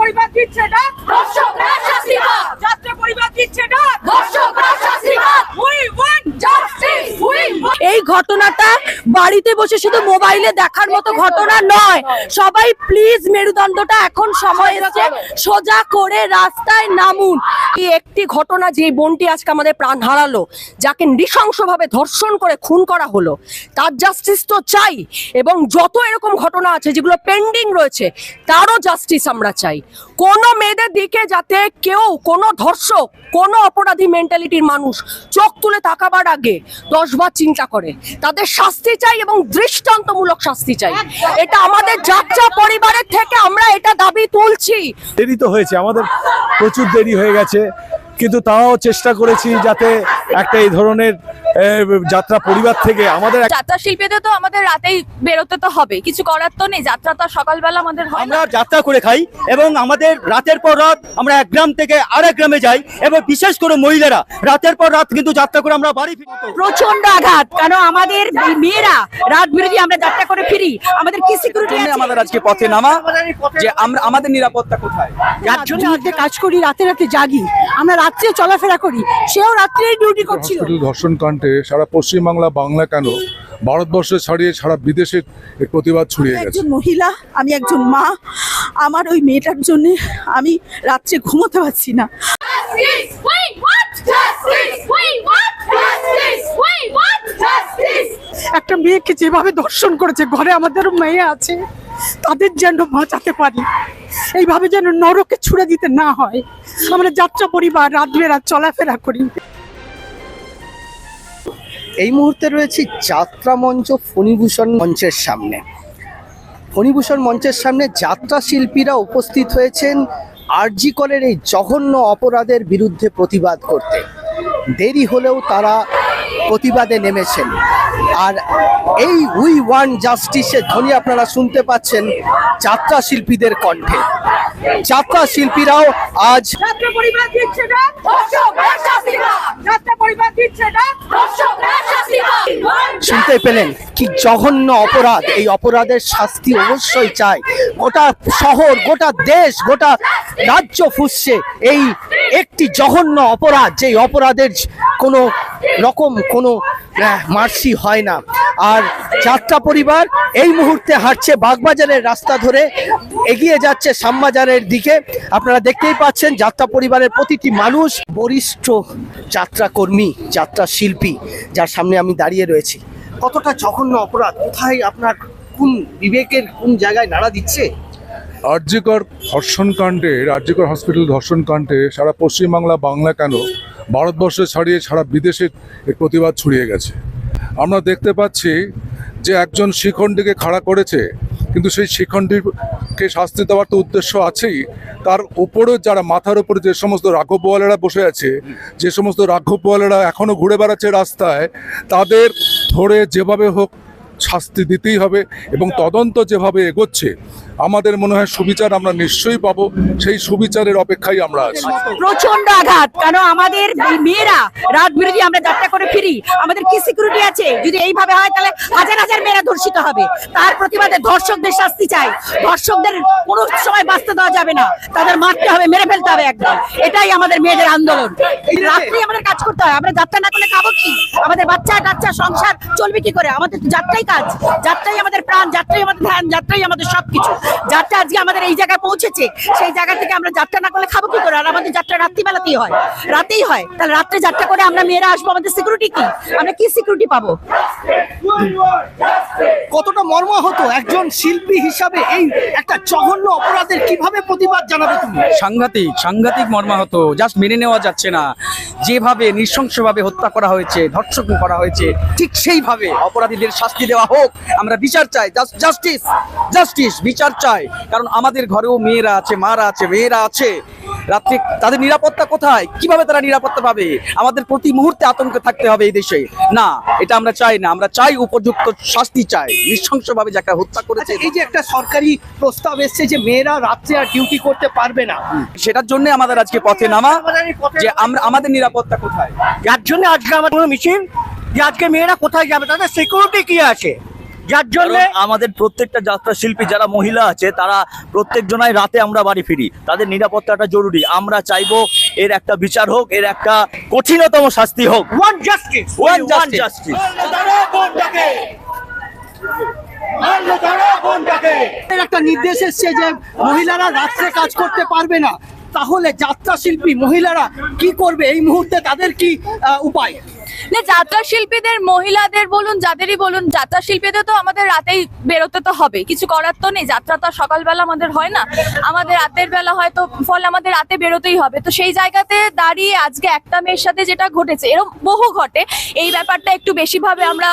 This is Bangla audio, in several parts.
পরিবার দিচ্ছে না। ধর্ষকরা শাস্তি পাক যাত্রা পরিবার দিচ্ছে না। ধর্ষকরা শাস্তি পাক উই ওয়ান্ট জাস্টিস উই এই ঘটনাটা বাড়িতে বসে শুধু মোবাইলে দেখার মতো ঘটনা নয়। সবাই প্লিজ মেরুদণ্ডটা এখন সময় এসেছে। সোজা করে রাস্তায় নামুন। এই একটি ঘটনা যে বোনটি আজকে আমাদের প্রাণ হারালো যাকে নৃশংসভাবে ধর্ষণ করে খুন করা হলো তার জাস্টিস তো চাই এবং যত এরকম ঘটনা আছে যেগুলো পেন্ডিং রয়েছে তারও জাস্টিস আমরা চাই। কোনো মেয়েদের দিকে যাতে কেউ কোনো ধর্ষক কোনো অপরাধী মেন্টালিটির মানুষ চোখ তুলে তাকাবার আগে দশবার চিন্তা করে। তাদের শাস্তি চাই এবং দৃষ্টান্তমূলক শাস্তি চাই। এটা আমাদের যাত্রা পরিবারের থেকে আমরা এটা দাবি তুলছি। দেরি তো হয়েছে, আমাদের প্রচুর দেরি হয়ে গেছে। কিন্তু তাও চেষ্টা করেছি যাতে একটা এই ধরনের যাত্রা পরিবার থেকে আমাদের যাত্রা শিল্পীদের তো আমাদের রাতেই বেরোতে তো হবে। কিছু করার তো নেই যাত্রা তো সকালবেলা আমাদের আমরা যাত্রা করে খাই এবং আমাদের রাতের পর রাত আমরা এক গ্রাম থেকে আরেক গ্রামে যাই এবং বিশেষ করে মহিলারা রাতের পর রাত কিন্তু যাত্রা করে আমরা বাড়ি ফিরি। প্রচণ্ড আঘাত কারণ আমাদের মেয়েরা রাত বিরোধী আমরা যাত্রা করে ফিরি? আমাদের কি সিকিউরিটি আমাদের আজকে পথে নামা যে আমরা আমাদের নিরাপত্তা কোথায়? যার জন্য আজকে কাজ করি রাতে রাতে জাগি। আমরা রাত্রে চলাফেরা করি সেও রাত্রে ডিউটি করছিল। ধর্ষণ কাণ্ডে সারা পশ্চিমবাংলা বাংলা কেন ভারতবর্ষে ছাড়িয়ে সারা বিদেশে এর প্রতিবাদ ছড়িয়ে গেছে? একজন মহিলা আমি একজন মা। আমার ওই মেয়েটার জন্য আমি রাত্রে ঘুমোতে পারছি না! একটা মেয়েকে যেভাবে দর্শন করেছে ঘরে আমাদের মেয়ে আছে তাদের যেন বাঁচাতে পারি এইভাবে যেন নরকে ছুড়ে দিতে না হয়। আমরা যাত্রা পরিবার রাত বেরাত চলাফেরা করি। এই মুহূর্তে রয়েছি যাত্রা মঞ্চ ফণিভূষণ মঞ্চের সামনে। ফণিভূষণ মঞ্চের সামনে যাত্রা শিল্পীরা উপস্থিত হয়েছেন আরজি কলের এই জঘন্য অপরাধের বিরুদ্ধে প্রতিবাদ করতে। দেরি হলেও তারা প্রতিবাদে নেমেছেন। আর এই উই ওয়ান জাস্টিসের ধ্বনি আপনারা শুনতে পাচ্ছেন যাত্রা শিল্পীদের কণ্ঠে। যাত্রা শিল্পীরাও আজ শুনতে পেলেন কি জঘন্য অপরাধ। এই অপরাধের শাস্তি অবশ্যই চাই। গোটা শহর গোটা দেশ গোটা রাজ্য ফুসছে। এই একটি জঘন্য অপরাধ যেই অপরাধের কোনো রকম কোনো মার্সি হয় না। আর যাত্রা পরিবার এই মুহূর্তে হাঁটছে বাগবাজারের রাস্তা ধরে, এগিয়ে যাচ্ছে শ্যামবাজারের দিকে। আপনারা দেখতেই পাচ্ছেন যাত্রা পরিবারের প্রতিটি মানুষ বরিষ্ঠ যাত্রা কর্মী, যাত্রা শিল্পী, যার সামনে আমি দাঁড়িয়ে রয়েছি। কতটা জঘন্য অপরাধ, কোথায় আপনার কোন বিবেকের কোন জায়গায় নাড়া দিচ্ছে? আর্যিকর ধর্ষণ কাণ্ডে আর্যিকর হসপিটাল ধর্ষণ কাণ্ডে সারা পশ্চিমবাংলা, বাংলা কেন ভারতবর্ষে ছাড়িয়ে সারা বিদেশে এর প্রতিবাদ ছড়িয়ে গেছে। আমরা দেখতে পাচ্ছি যে একজন শিখণ্ডীকে খাড়া করেছে, কিন্তু সেই শিখণ্ডীকে শাস্তি দেওয়ার তো উদ্দেশ্য আছেই। তার উপরেও যারা মাথার উপরে যে সমস্ত রাঘব বোয়ালেরা বসে আছে, যে সমস্ত রাঘব বোয়ালেরা এখনও ঘুরে বেড়াচ্ছে রাস্তায়, তাদের ধরে যেভাবে হোক শাস্তি দিতেই হবে এবং তদন্ত যেভাবে এগোচ্ছে, আমাদের মনে হয় সুবিচার আমরা নিশ্চয়ই পাবো। সেই সুবিচারের অপেক্ষায় আমরা আছি। প্রচণ্ড আঘাত, কেন আমাদের মেয়েরা রাত বিরোধী আমরা যাত্রা করে ফিরি, আমাদের কি সিকিউরিটি আছে? যদি এইভাবে হয় তাহলে হাজার হাজার মেয়েরা ধর্ষিত হবে। তার প্রতিবাদে ধর্ষকদের শাস্তি চাই। ধর্ষকদের কোনো সময় বাঁচতে দেওয়া যাবে না। তাদের মারতে হবে, মেরে ফেলতে হবে একদম। এটাই আমাদের মেয়েদের আন্দোলন। রাত্রি আমাদের কাজ করতে হয়। আমরা যাত্রা না করলে খাব কি? আমাদের বাচ্চা কাচ্চা সংসার চলবে কি করে? আমাদের যাত্রাই কাজ যাত্রাই আমাদের প্রাণ যাত্রাই আমাদের ধ্যান যাত্রাই আমাদের সবকিছু। যাত্রা আজকে আমাদের এই জায়গায় পৌঁছেছে সেই জায়গা থেকে আমরা যাত্রা না করলে খাব কি করে? আর আমাদের যাত্রা রাত্রিবেলাতেই হয়। রাতেই হয়। তাহলে রাত্রে যাত্রা করে আমরা মেয়েরা আসব আমাদের সিকিউরিটি কি? আমরা কি সিকিউরিটি পাবো? কতটা মর্মাহত একজন শিল্পী হিসাবে এই একটা জঘন্য অপরাধের কীভাবে প্রতিবাদ জানাবে তুমি? সাংঘাতিক সাংঘাতিক মর্মাহত জাস্ট মেনে নেওয়া যাচ্ছে না। যেভাবে নৃশংসভাবে হত্যা করা হয়েছে, ধর্ষণ করা হয়েছে, ঠিক সেইভাবে অপরাধীদের শাস্তি দেওয়া হোক। আমরা বিচার চাই জাস্টিস জাস্টিস, বিচার চাই। কারণ আমাদের ঘরেও মেয়েরা আছে, মারা আছে, মেয়েরা আছে। রাত্রে তাদের নিরাপত্তা কোথায়? কীভাবে তারা নিরাপত্তা পাবে? আমাদের প্রতি মুহূর্তে আতঙ্কে থাকতে হবে এই দেশে। না এটা আমরা চাই না। আমরা চাই উপযুক্ত শাস্তি চাই। নৃশংসভাবে যাকে হত্যা করেছে। আচ্ছা এই যে একটা সরকারি প্রস্তাব এসছে যে মেয়েরা রাত্রে আর ডিউটি করতে পারবে না। সেটার জন্য আমাদের আজকে পথে নামা। যে আমরা আমাদের নিরাপত্তা কোথায়? যার জন্য আজকে আমাদের মিছিল যে আজকে মেয়েরা কোথায় যাবে তাদের সিকিউরিটি কি আছে? যার জন্য আমাদের প্রত্যেকটা যাত্রা শিল্পী যারা মহিলা আছে তারা প্রত্যেক জনাই রাতে আমরা বাড়ি ফিরি। তাদের নিরাপত্তাটা জরুরি। আমরা চাইব এর একটা বিচার হোক এর একটা কঠিনতম শাস্তি হোক। ওয়ান জাস্টিস ওয়ান জাস্টিস এর একটা নির্দেশ এসছে যে মহিলারা রাত্রে কাজ করতে পারবে না। তাহলে যাত্রা শিল্পী মহিলারা কি করবে? এই মুহূর্তে তাদের কি উপায়? না যাত্রা শিল্পীদের মহিলাদের বলুন যাদেরই বলুন যাত্রা শিল্পীদের তো আমাদের রাতেই বেরোতে তো হবে। কিছু করার তো নেই যাত্রা তো সকালবেলা আমাদের হয় না। আমাদের রাতের বেলা হয় তো ফলে আমাদের রাতে বেরোতেই হবে। তো সেই জায়গাতে দাঁড়িয়ে আজকে একটা মেয়ের সাথে যেটা ঘটেছে এরকম বহু ঘটে। এই ব্যাপারটা একটু বেশিভাবে আমরা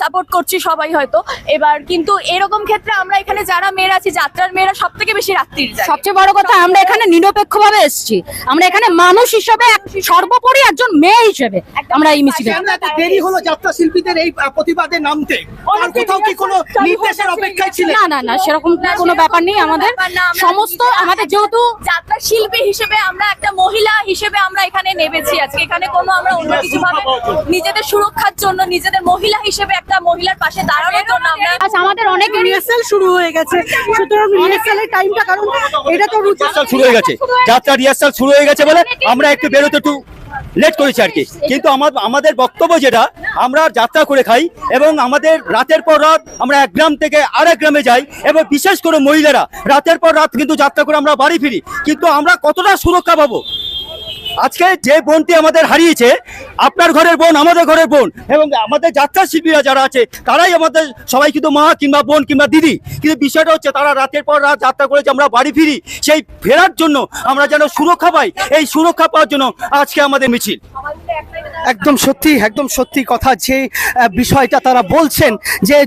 সাপোর্ট করছি সবাই হয়তো। এবার কিন্তু এরকম ক্ষেত্রে আমরা এখানে যারা মেয়েরা আছি যাত্রার মেয়েরা সব থেকে বেশি রাত্রির যায় সবচেয়ে বড় কথা আমরা এখানে নিরপেক্ষ ভাবে এসেছি। আমরা এখানে মানুষ হিসেবে সর্বোপরি একজন মেয়ে হিসেবে আমরা এই মিছিলে দেরি হলো যাত্রা শিল্পীদের এই প্রতিবাদে নামতে। আর কোথাও কি কোনো নির্দেশের অপেক্ষায় ছিলেন? না না না সেরকম কোনো ব্যাপার নেই আমাদের। ব্যাপার না, আমরা সমস্ত আমাদের যেহেতু যাত্রা শিল্পী হিসেবে আমরা একটা মহিলা হিসেবে আমরা এখানে নেমেছি আজকে। এখানে কোনো আমরা অন্য কিছু ভাবে নিজেদের সুরক্ষার জন্য নিজেদের মহিলা হিসেবে একটা মহিলার পাশে দাঁড়ানোর জন্য আমরা আজ আমাদের অনেক রিহার্সাল শুরু হয়ে গেছে। সুতরাং রিহার্সালের টাইমটা কারণ এটা তো রিহার্সাল শুরু হয়ে গেছে। যাত্রা রিহার্সাল শুরু হয়ে গেছে বলে আমরা একটু বেরোতে একটু লেট করেছে আর কি। কিন্তু আমার আমাদের বক্তব্য যেটা আমরা যাত্রা করে খাই এবং আমাদের রাতের পর রাত আমরা এক গ্রাম থেকে আরেক গ্রামে যাই এবং বিশেষ করে মহিলারা রাতের পর রাত কিন্তু যাত্রা করে আমরা বাড়ি ফিরি। কিন্তু আমরা কতটা সুরক্ষা পাবো? আজকে যে বোনটি আমাদের হারিয়েছে, আপনার ঘরের বোন, আমাদের ঘরের বোন এবং আমাদের যাত্রা শিল্পীরা যারা আছে, তারাই আমাদের সবাই কিন্তু মা কিংবা বোন কিংবা দিদি। কিন্তু বিষয়টা হচ্ছে তারা রাতের পর রাত যাত্রা করে যে আমরা বাড়ি ফিরি, সেই ফেরার জন্য আমরা যেন সুরক্ষা পাই, এই সুরক্ষা পাওয়ার জন্য আজকে আমাদের মিছিল। একদম সত্যি একদম সত্যি কথা যে বিষয়টা তারা বলছেন যে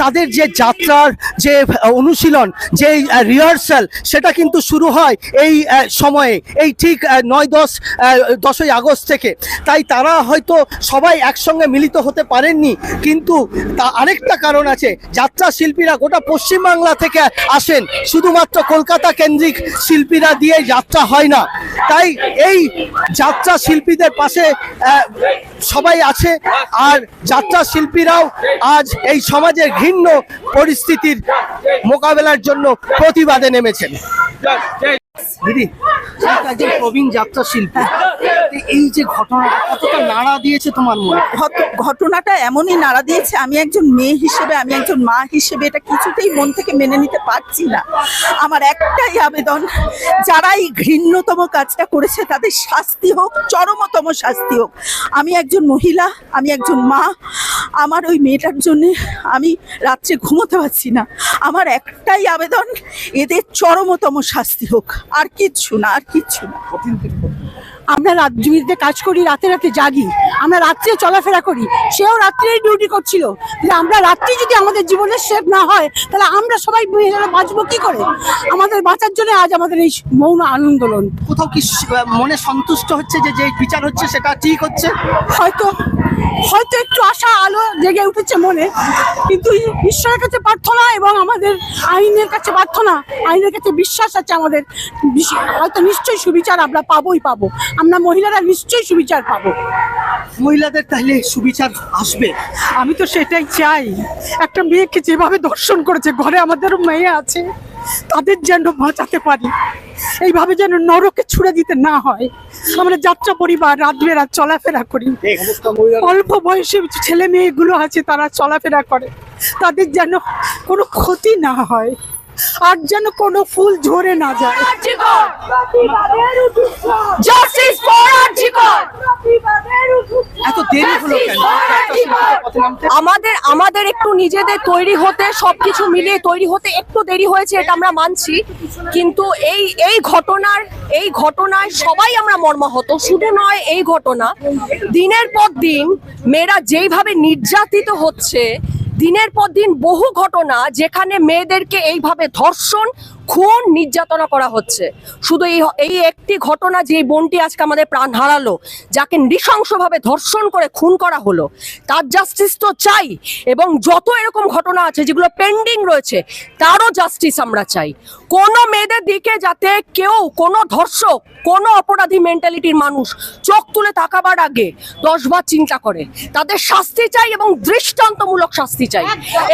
তাদের যে যাত্রার যে অনুশীলন, যে রিহার্সাল সেটা কিন্তু শুরু হয় এই সময়ে। এই ঠিক নয় দশ আহ, দশই আগস্ট থেকে। তাই তারা হয়তো সবাই একসঙ্গে মিলিত হতে পারেননি। কিন্তু তা আরেকটা কারণ আছে যাত্রা শিল্পীরা গোটা পশ্চিমবাংলা থেকে আসেন। শুধুমাত্র কলকাতা কেন্দ্রিক শিল্পীরা দিয়ে যাত্রা হয় না। তাই এই যাত্রা শিল্পীদের পাশে সবাই আছে। আর যাত্রা শিল্পীরাও আজ এই সমাজের ঘৃণ্য পরিস্থিতির মোকাবেলার জন্য প্রতিবাদে নেমেছেন। দিদি একজন প্রবীণ যাত্রা শিল্পী। এই যে ঘটনাটা কতটা নাড়া দিয়েছে তোমার মনে? ঘট- ঘটনাটা এমনই নাড়া দিয়েছে আমি একজন মেয়ে হিসেবে আমি একজন মা হিসেবে এটা কিছুতেই মন থেকে মেনে নিতে পারছি না। আমার একটাই আবেদন যারা এই ঘৃণ্যতম কাজটা করেছে তাদের শাস্তি হোক চরমতম শাস্তি হোক। আমি একজন মহিলা আমি একজন মা আমার ওই মেয়েটার জন্য আমি রাত্রে ঘুমোতে পারছি না। আমার একটাই আবেদন এদের চরমতম শাস্তি হোক। আর কিচ্ছু না আর কিচ্ছু না। আমরা রাত জুড়িতে কাজ করি রাতে রাতে জাগি। আমরা রাত্রে চলাফেরা করি। সেও রাত্রেই ডিউটি করছিল। আমরা রাত্রি যদি আমাদের জীবনের সেভ না হয় তাহলে আমরা সবাই মহিলারা বাঁচবো কি করে? আমাদের বাঁচার জন্য আজ আমাদের এই মৌন আন্দোলন। কোথাও কি মনে সন্তুষ্ট হচ্ছে যে যে বিচার হচ্ছে সেটা ঠিক হচ্ছে? হয়তো হয়তো একটু আশা আলো জেগে উঠেছে মনে কিন্তু ঈশ্বরের কাছে প্রার্থনা এবং আমাদের আইনের কাছে প্রার্থনা আইনের কাছে বিশ্বাস আছে আমাদের। হয়তো নিশ্চয়ই সুবিচার আমরা পাবোই পাবো। আমরা মহিলারা নিশ্চয়ই সুবিচার পাবো। মহিলাদের তাহলে সুবিচার আসবে? আমি তো সেটাই চাই। একটা মেয়েকে যেভাবে দর্শন করেছে ঘরে আমাদেরও মেয়ে আছে তাদের যেন বাঁচাতে পারি। এইভাবে যেন নরকে ছুড়ে দিতে না হয়। আমরা যাত্রা পরিবার রাত বেড়া চলাফেরা করি। অল্প বয়সে ছেলে মেয়েগুলো আছে তারা চলাফেরা করে। তাদের যেন কোনো ক্ষতি না হয় আর যেন কোনো ফুল ঝরে না যায় জাস্টিস ফর আর্জিকর এত দেরি হলো কেন পথে নামতে? আমাদের একটু নিজেদের তৈরি হতে, সবকিছু মিলিয়ে তৈরি হতে একটু দেরি হয়েছে, এটা আমরা মানছি। কিন্তু এই এই ঘটনার, এই ঘটনায় সবাই আমরা মর্মাহত। শুধু নয়, এই ঘটনা। দিনের পর দিন মেয়েরা যেইভাবে নির্যাতিত হচ্ছে, দিনের পর দিন বহু ঘটনা যেখানে মেয়েদেরকে এইভাবে ধর্ষণ খুন নির্যাতনা করা হচ্ছে। শুধু এই এই একটি ঘটনা যে বোনটি আজকে আমাদের প্রাণ হারালো, যাকে নৃশংসভাবে ধর্ষণ করে খুন করা হলো, তার জাস্টিস তো চাই এবং যত এরকম ঘটনা আছে যেগুলো পেন্ডিং রয়েছে, তারও জাস্টিস আমরা চাই। কোনো মেয়েদের দিকে যাতে কেউ, কোনো ধর্ষক, কোনো অপরাধী মেন্টালিটির মানুষ চোখ তুলে তাকাবার আগে দশবার চিন্তা করে। তাদের শাস্তি চাই এবং দৃষ্টান্তমূলক শাস্তি চাই।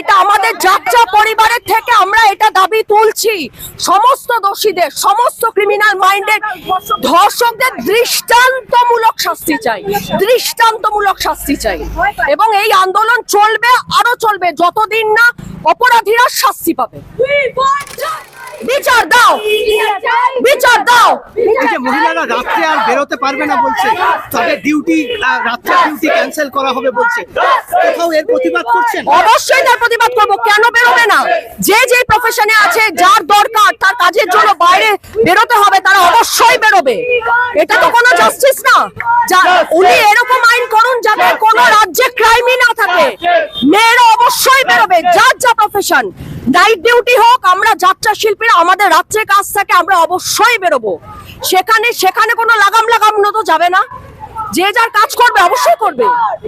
এটা আমাদের যাত্রা পরিবারের থেকে আমরা এটা দাবি তুলছি। সমস্ত দোষীদের, সমস্ত ক্রিমিনাল মাইন্ডের ধর্ষকদের দৃষ্টান্তমূলক শাস্তি চাই। দৃষ্টান্তমূলক শাস্তি চাই। এবং এই আন্দোলন চলবে, আরও চলবে, যতদিন না অপরাধীরা শাস্তি পাবে। বিচার দাও! বিচার দাও! এই যে মহিলারা রাত্রে আর বেরোতে পারবে না বলছে। তাদের ডিউটি রাত্রে ডিউটি ক্যান্সেল করা হবে বলছে। কোথাও এর প্রতিবাদ করছেন? অবশ্যই তার প্রতিবাদ করব। কেন বেরোবে না? যে যে প্রফেশনে আছে যার দরকার তার কাজের জন্য বাইরে বেরোতে হবে তারা অবশ্যই বেরোবে। এটা তো কোনো জাস্টিস না। উনি এরকম আইন করুন যাতে কোনো রাজ্যে ক্রাইমই না থাকে। মেয়েরা অবশ্যই বেরোবে। যার যা প্রফেশন নাইট ডিউটি হোক আমরা যাত্রা শিল্পীরা আমাদের রাত্রে কাজ থাকে আমরা অবশ্যই বেরোবো। সেখানে সেখানে কোনো লাগাম লাগাম তো যাবে না। যে যার কাজ করবে অবশ্যই করবে।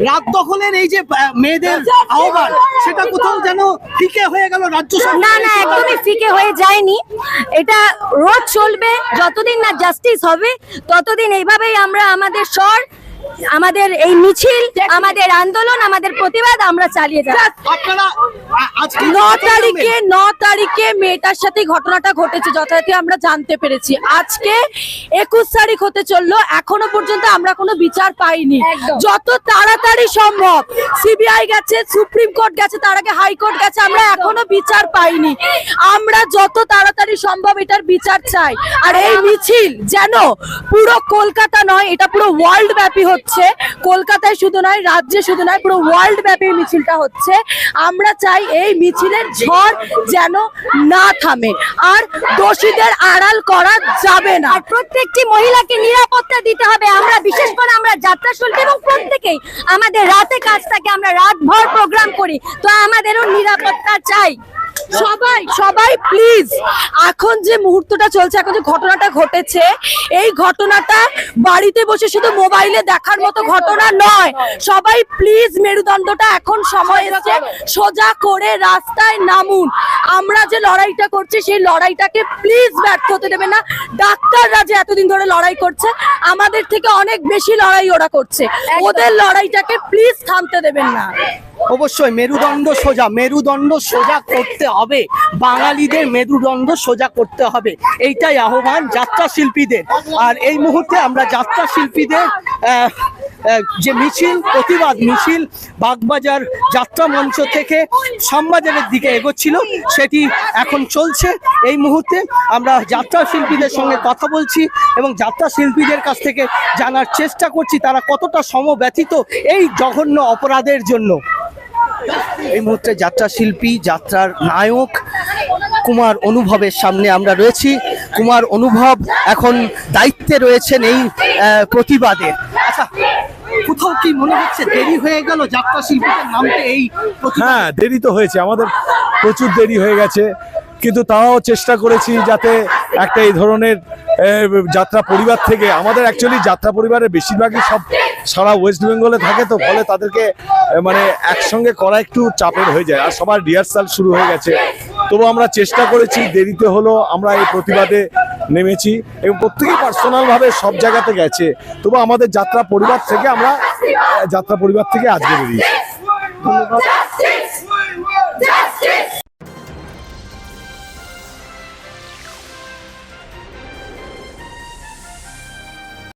রাত দখলের এই যে মেয়েদের আহ্বান সেটা কোথাও যেন ফিকে হয়ে গেল রাজ্য না না একদমই ফিকে হয়ে যায়নি। এটা রোজ চলবে যতদিন না জাস্টিস হবে ততদিন এইভাবেই আমরা আমাদের স্বর আমাদের এই মিছিল আমাদের আন্দোলন আমাদের প্রতিবাদ আমরা চালিয়ে যাব ন তারিখে ন তারিখে মেয়েটার সাথে ঘটনাটা ঘটেছে যথারীতি আমরা জানতে পেরেছি। আজকে একুশ তারিখ হতে চলল এখনও পর্যন্ত আমরা কোনো বিচার পাইনি। যত তাড়াতাড়ি সম্ভব সিবিআই গেছে সুপ্রিম কোর্ট গেছে তার আগে হাইকোর্ট গেছে আমরা এখনও বিচার পাইনি। আমরা যত তাড়াতাড়ি সম্ভব এটার বিচার চাই। আর এই মিছিল যেন পুরো কলকাতা নয় এটা পুরো ওয়ার্ল্ড ব্যাপী হচ্ছে। কলকাতায় শুধু নয়, রাজ্যে শুধু নয়, পুরো ওয়ার্ল্ড ব্যাপী মিছিলটা হচ্ছে। আমরা চাই এই মিছিলের ঝড় যেন না থামে। আর দোষীদের আড়াল করা যাবে না। প্রত্যেকটি মহিলাকে নিরাপত্তা দিতে হবে। আমরা বিশেষ করে আমরা যাত্রা শিল্পী এবং প্রত্যেকেই আমাদের রাতে কাজ থাকে আমরা রাতভর প্রোগ্রাম করি। তো আমাদেরও নিরাপত্তা চাই। সবাই সবাই প্লিজ এখন যে মুহূর্তটা চলছে এখন যে ঘটনাটা ঘটেছে এই ঘটনাটা বাড়িতে বসে শুধু মোবাইলে দেখার মতো ঘটনা নয়। সবাই প্লিজ মেরুদণ্ডটা এখন সময় এসেছে সোজা করে রাস্তায় নামুন। আমরা যে লড়াইটা করছি সেই লড়াইটাকে প্লিজ ব্যর্থ হতে দেবে না। ডাক্তাররা যে এতদিন ধরে লড়াই করছে আমাদের থেকে অনেক বেশি লড়াই ওরা করছে। ওদের লড়াইটাকে প্লিজ থামতে দেবেন না। অবশ্যই মেরুদণ্ড সোজা মেরুদণ্ড সোজা করতে হবে। বাঙালিদের মেরুদণ্ড সোজা করতে হবে। এইটাই আহ্বান যাত্রা শিল্পীদের। আর এই মুহূর্তে আমরা যাত্রা শিল্পীদের যে মিছিল, প্রতিবাদ মিছিল বাগবাজার যাত্রা মঞ্চ থেকে শ্যামবাজারের দিকে এগোচ্ছিল, সেটি এখন চলছে। এই মুহূর্তে আমরা যাত্রা শিল্পীদের সঙ্গে কথা বলছি এবং যাত্রা শিল্পীদের কাছ থেকে জানার চেষ্টা করছি, তারা কতটা সমব্যথিত এই জঘন্য অপরাধের জন্য। এই মুহূর্তে যাত্রা শিল্পী, যাত্রার নায়ক কুমার অনুভবের সামনে আমরা রয়েছি। কুমার অনুভব এখন দায়িত্বে রয়েছেন এই প্রতিবাদে। আচ্ছা কোথাও কি মনে হচ্ছে দেরি হয়ে গেল যাত্রা শিল্পীদের নামতে এই হ্যাঁ দেরি তো হয়েছে। আমাদের প্রচুর দেরি হয়ে গেছে। কিন্তু তাও চেষ্টা করেছি যাতে একটা এই ধরনের যাত্রা পরিবার থেকে, আমাদের অ্যাকচুয়ালি যাত্রা পরিবারের বেশিরভাগই সব সারা ওয়েস্ট বেঙ্গলে থাকে তো, ফলে তাদেরকে মানে একসঙ্গে করা একটু চাপের হয়ে যায়। আর সবার রিহার্সাল শুরু হয়ে গেছে। তবু আমরা চেষ্টা করেছি, দেরিতে হলো আমরা এই প্রতিবাদে নেমেছি এবং প্রত্যেকেই পার্সোনালভাবে সব জায়গাতে গেছে। তবু আমাদের যাত্রা পরিবার থেকে আমরা যাত্রা পরিবার থেকে আজকে বেরিয়েছি। ধন্যবাদ।